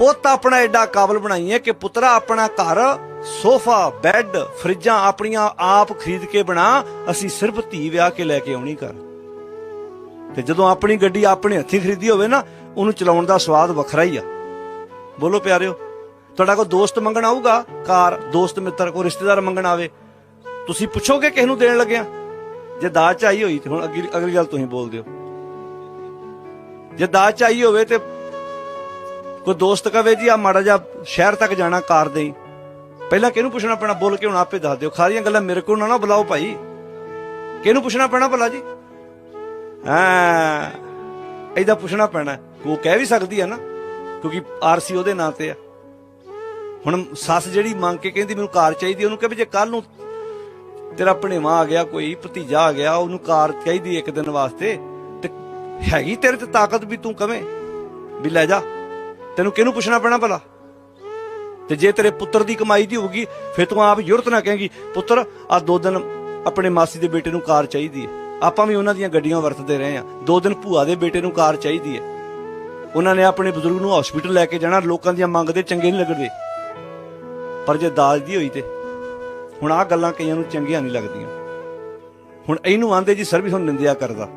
ਪੁੱਤ ਆਪਣਾ ਐਡਾ ਕਾਬਲ ਬਣਾਈਏ ਕਿ ਪੁੱਤਰਾ ਆਪਣਾ ਘਰ, ਸੋਫਾ, ਬੈੱਡ, ਫਰਿੱਜਾਂ ਆਪਣੀਆਂ ਆਪ ਖਰੀਦ ਕੇ ਬਣਾ, ਅਸੀਂ ਸਿਰਫ ਧੀ ਵਿਆਹ ਕੇ ਲੈ ਕੇ ਆਉਣੀ ਘਰ। ਤੇ ਜਦੋਂ ਆਪਣੀ ਗੱਡੀ ਆਪਣੇ ਹੱਥੀਂ ਖਰੀਦੀ ਹੋਵੇ ਨਾ, ਉਹਨੂੰ ਚਲਾਉਣ ਦਾ ਸਵਾਦ ਵੱਖਰਾ ਹੀ ਆ। ਬੋਲੋ ਪਿਆਰਿਓ, ਤੁਹਾਡਾ ਕੋਈ ਦੋਸਤ ਮੰਗਣ ਆਊਗਾ? ਕਾਰ, ਦੋਸਤ, ਮਿੱਤਰ, ਕੋਈ ਰਿਸ਼ਤੇਦਾਰ ਮੰਗਣ ਆਵੇ? ਤੁਸੀਂ ਪੁੱਛੋਗੇ ਕਿਸ ਨੂੰ ਦੇਣ ਲੱਗਿਆ? ਜੇ ਦਾਜ ਚਾਹੀ ਹੋਈ ਤੇ ਹੁਣ ਅਗਲੀ ਅਗਲੀ ਗੱਲ ਤੁਸੀਂ ਬੋਲ ਦਿਓ ਜੇ ਦਾਜ ਚਾਹੀ ਹੋਵੇ ਤੇ ਕੋਈ ਦੋਸਤ ਕਵੇ ਜੀ, ਆ ਮਾੜਾ ਜਿਹਾ ਸ਼ਹਿਰ ਤੱਕ ਜਾਣਾ ਕਾਰ ਦੇ ਪਹਿਲਾਂ ਕਿਹਨੂੰ ਪੁੱਛਣਾ ਪੈਣਾ? ਬੋਲ ਕੇ ਹੁਣ ਆਪੇ ਦੱਸ ਦਿਓ। ਖਾਰੀਆਂ ਗੱਲਾਂ ਮੇਰੇ ਕੋਲ ਨਾ ਨਾ ਬੁਲਾਓ ਭਾਈ। ਕਿਹਨੂੰ ਪੁੱਛਣਾ ਪੈਣਾ ਭਲਾ ਜੀ? ਹਾਂ, ਇਹਦਾ ਪੁੱਛਣਾ ਪੈਣਾ। ਉਹ ਕਹਿ ਵੀ ਸਕਦੀ ਹੈ ਨਾ, ਕਿਉਂਕਿ ਆਰਸੀ ਉਹਦੇ ਨਾਂ ਤੇ ਆ। ਹੁਣ ਸੱਸ ਜਿਹੜੀ ਮੰਗ ਕੇ ਕਹਿੰਦੀ ਮੈਨੂੰ ਕਾਰ ਚਾਹੀਦੀ, ਉਹਨੂੰ ਕਹੇ ਜੇ ਕੱਲ ਨੂੰ ਤੇਰਾ ਭਣੇਵਾ ਆ ਗਿਆ, ਕੋਈ ਭਤੀਜਾ ਆ ਗਿਆ, ਉਹਨੂੰ ਕਾਰ ਚਾਹੀਦੀ ਇੱਕ ਦਿਨ ਵਾਸਤੇ, ਤੇ ਹੈਗੀ ਤੇਰੇ ਤੇ ਤਾਕਤ ਵੀ ਤੂੰ ਕਵੇਂ? ਵੀ ਲੈ ਜਾ। ਤੈਨੂੰ ਕਿਹਨੂੰ ਪੁੱਛਣਾ ਪੈਣਾ ਭਲਾ? ਤੇ ਜੇ ਤੇਰੇ ਪੁੱਤਰ ਦੀ ਕਮਾਈ ਦੀ ਹੋਊਗੀ, ਫਿਰ ਤੂੰ ਆਪ ਜ਼ਰੂਰਤ ਨਾ ਕਹੇਂਗੀ, ਪੁੱਤਰ, ਆ ਦੋ ਦਿਨ ਆਪਣੇ ਮਾਸੀ ਦੇ ਬੇਟੇ ਨੂੰ ਕਾਰ ਚਾਹੀਦੀ ਹੈ। ਆਪਾਂ ਵੀ ਉਹਨਾਂ ਦੀਆਂ ਗੱਡੀਆਂ ਵਰਤਦੇ ਰਹੇ ਆ ਦੋ ਦਿਨ ਭੂਆ ਦੇ ਬੇਟੇ ਨੂੰ ਕਾਰ ਚਾਹੀਦੀ ਹੈ। ਉਹਨਾਂ ਨੇ ਆਪਣੇ ਬਜ਼ੁਰਗ ਨੂੰ ਹਸਪੀਟਲ ਲੈ ਕੇ ਜਾਣਾ, ਲੋਕਾਂ ਦੀਆਂ ਮੰਗਦੇ ਚੰਗੇ ਨਹੀਂ ਲੱਗਦੇ। ਪਰ ਜੇ ਦਾਜ ਦੀ ਹੋਈ ਤੇ, ਹੁਣ ਆਹ ਗੱਲਾਂ ਕਈਆਂ ਨੂੰ ਚੰਗੀਆਂ ਨਹੀਂ ਲੱਗਦੀਆਂ। ਹੁਣ ਇਹਨੂੰ ਆਂਦੇ ਜੀ ਸਰਵਿਸ ਹੁਣ ਨਿੰਦਿਆ ਕਰਦਾ।